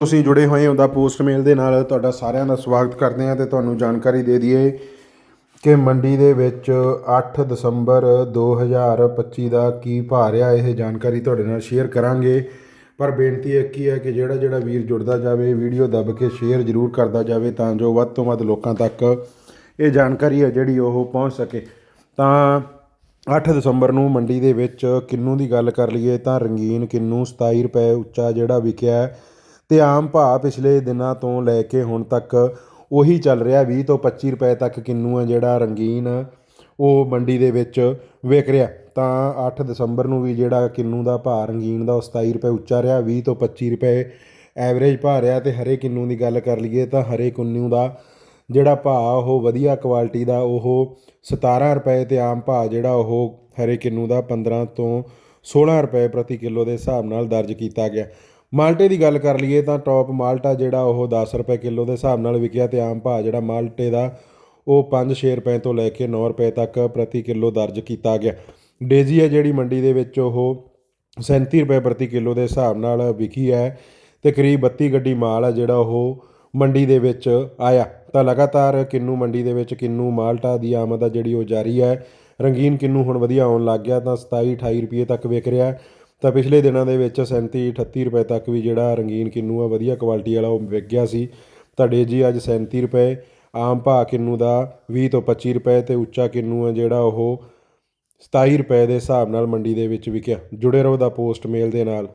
ਤੁਸੀਂ ਜੁੜੇ ਹੋਏ ਹੋ ਦਾ ਪੋਸਟ ਮੇਲ ਦੇ ਨਾਲ ਤੁਹਾਡਾ ਸਾਰਿਆਂ ਦਾ ਸਵਾਗਤ ਕਰਦੇ ਹਾਂ ਤੇ ਤੁਹਾਨੂੰ ਜਾਣਕਾਰੀ ਦੇ ਦਈਏ ਕਿ ਮੰਡੀ ਦੇ ਵਿੱਚ 8 ਦਸੰਬਰ 2025 ਦਾ ਕੀ ਭਾਅ ਰਿਹਾ, ਇਹ ਜਾਣਕਾਰੀ ਤੁਹਾਡੇ ਨਾਲ ਸ਼ੇਅਰ ਕਰਾਂਗੇ। ਪਰ ਬੇਨਤੀ ਇੱਕ ਹੀ ਹੈ ਕਿ ਜਿਹੜਾ ਜਿਹੜਾ ਵੀਰ ਜੁੜਦਾ ਜਾਵੇ, ਵੀਡੀਓ ਦੱਬ ਕੇ ਸ਼ੇਅਰ ਜ਼ਰੂਰ ਕਰਦਾ ਜਾਵੇ ਤਾਂ ਜੋ ਵੱਧ ਤੋਂ ਵੱਧ ਲੋਕਾਂ ਤੱਕ ਇਹ ਜਾਣਕਾਰੀ ਹੈ ਜਿਹੜੀ ਉਹ ਪਹੁੰਚ ਸਕੇ। ਤਾਂ 8 ਦਸੰਬਰ ਨੂੰ ਮੰਡੀ ਦੇ ਵਿੱਚ ਕਿੰਨੂ ਦੀ ਗੱਲ ਕਰ ਲਈਏ ਤਾਂ ਰੰਗੀਨ ਕਿੰਨੂ 27 ਰੁਪਏ ਉੱਚਾ ਜਿਹੜਾ ਵਿਕਿਆ ਅਤੇ ਆਮ ਭਾਅ ਪਿਛਲੇ ਦਿਨਾਂ ਤੋਂ ਲੈ ਕੇ ਹੁਣ ਤੱਕ ਉਹੀ ਚੱਲ ਰਿਹਾ। ਵੀਹ ਤੋਂ 25 ਰੁਪਏ ਤੱਕ ਕਿੰਨੂ ਹੈ ਜਿਹੜਾ ਰੰਗੀਨ ਉਹ ਮੰਡੀ ਦੇ ਵਿੱਚ ਵਿਕ ਰਿਹਾ। ਤਾਂ ਅੱਠ ਦਸੰਬਰ ਨੂੰ ਵੀ ਜਿਹੜਾ ਕਿੰਨੂ ਦਾ ਭਾਅ ਰੰਗੀਨ ਦਾ ਉਹ 27 ਰੁਪਏ ਉੱਚਾ ਰਿਹਾ, ਵੀਹ ਤੋਂ 25 ਰੁਪਏ ਐਵਰੇਜ ਭਾਅ ਰਿਹਾ। ਅਤੇ ਹਰੇ ਕਿੰਨੂ ਦੀ ਗੱਲ ਕਰ ਲਈਏ ਤਾਂ ਹਰੇ ਕਿੰਨੂ ਦਾ ਜਿਹੜਾ ਭਾਅ ਉਹ ਵਧੀਆ ਕੁਆਲਿਟੀ ਦਾ ਉਹ 17 ਰੁਪਏ ਅਤੇ ਆਮ ਭਾਅ ਜਿਹੜਾ ਉਹ ਹਰੇ ਕਿੰਨੂ ਦਾ 15 ਤੋਂ 16 ਰੁਪਏ ਪ੍ਰਤੀ ਕਿਲੋ ਦੇ ਹਿਸਾਬ ਨਾਲ ਦਰਜ ਕੀਤਾ ਗਿਆ। ਮਾਲਟੇ ਦੀ ਗੱਲ ਕਰ ਲਈਏ ਤਾਂ ਟੌਪ ਮਾਲਟਾ ਜਿਹੜਾ ਉਹ 10 ਰੁਪਏ ਕਿਲੋ ਦੇ ਹਿਸਾਬ ਨਾਲ ਵਿਕਿਆ ਤੇ ਆਮ ਭਾਅ ਜਿਹੜਾ ਮਾਲਟੇ ਦਾ ਉਹ 5-6 ਰੁਪਏ ਤੋਂ ਲੈ ਕੇ 9 ਰੁਪਏ ਤੱਕ ਪ੍ਰਤੀ ਕਿਲੋ ਦਰਜ ਕੀਤਾ ਗਿਆ। ਡੇਜ਼ੀ ਹੈ ਜਿਹੜੀ ਮੰਡੀ ਦੇ ਵਿੱਚ ਉਹ 37 ਰੁਪਏ ਪ੍ਰਤੀ ਕਿਲੋ ਦੇ ਹਿਸਾਬ ਨਾਲ ਵਿਕੀ ਹੈ ਤੇ ਕਰੀਬ 32 ਗੱਡੀ ਮਾਲ ਹੈ ਜਿਹੜਾ ਉਹ ਮੰਡੀ ਦੇ ਵਿੱਚ ਆਇਆ। ਤਾਂ ਲਗਾਤਾਰ ਕਿੰਨੂ ਮੰਡੀ ਦੇ ਵਿੱਚ ਕਿੰਨੂ ਮਾਲਟਾ ਦੀ ਆਮਦ ਆ ਜਿਹੜੀ ਉਹ ਜਾਰੀ ਹੈ। ਰੰਗੀਨ ਕਿੰਨੂ ਹੁਣ ਵਧੀਆ ਆਉਣ ਲੱਗ ਗਿਆ ਤਾਂ 27 28 ਰੁਪਏ ਤੱਕ ਵਿਕ ਰਿਹਾ। ਤਾਂ ਪਿਛਲੇ ਦਿਨਾਂ ਦੇ ਵਿੱਚ 37 38 ਰੁਪਏ ਤੱਕ ਵੀ ਜਿਹੜਾ ਰੰਗੀਨ ਕਿੰਨੂ ਆ, ਵਧੀਆ ਕੁਆਲਿਟੀ ਵਾਲਾ ਉਹ ਵਿਕ ਗਿਆ ਸੀ। ਤਾਂ ਡੇਜੀ ਅੱਜ 37 ਰੁਪਏ, ਆਮ ਭਾਅ ਕਿੰਨੂ ਦਾ 20 ਤੋਂ 25 ਰੁਪਏ ਤੇ ਉੱਚਾ ਕਿੰਨੂ ਆ ਜਿਹੜਾ ਉਹ 27 ਰੁਪਏ ਦੇ ਹਿਸਾਬ ਨਾਲ ਮੰਡੀ ਦੇ ਵਿੱਚ ਵਿਕਿਆ। ਜੁੜੇ ਰਹੋ ਦਾ ਪੋਸਟ ਮੇਲ ਦੇ ਨਾਲ।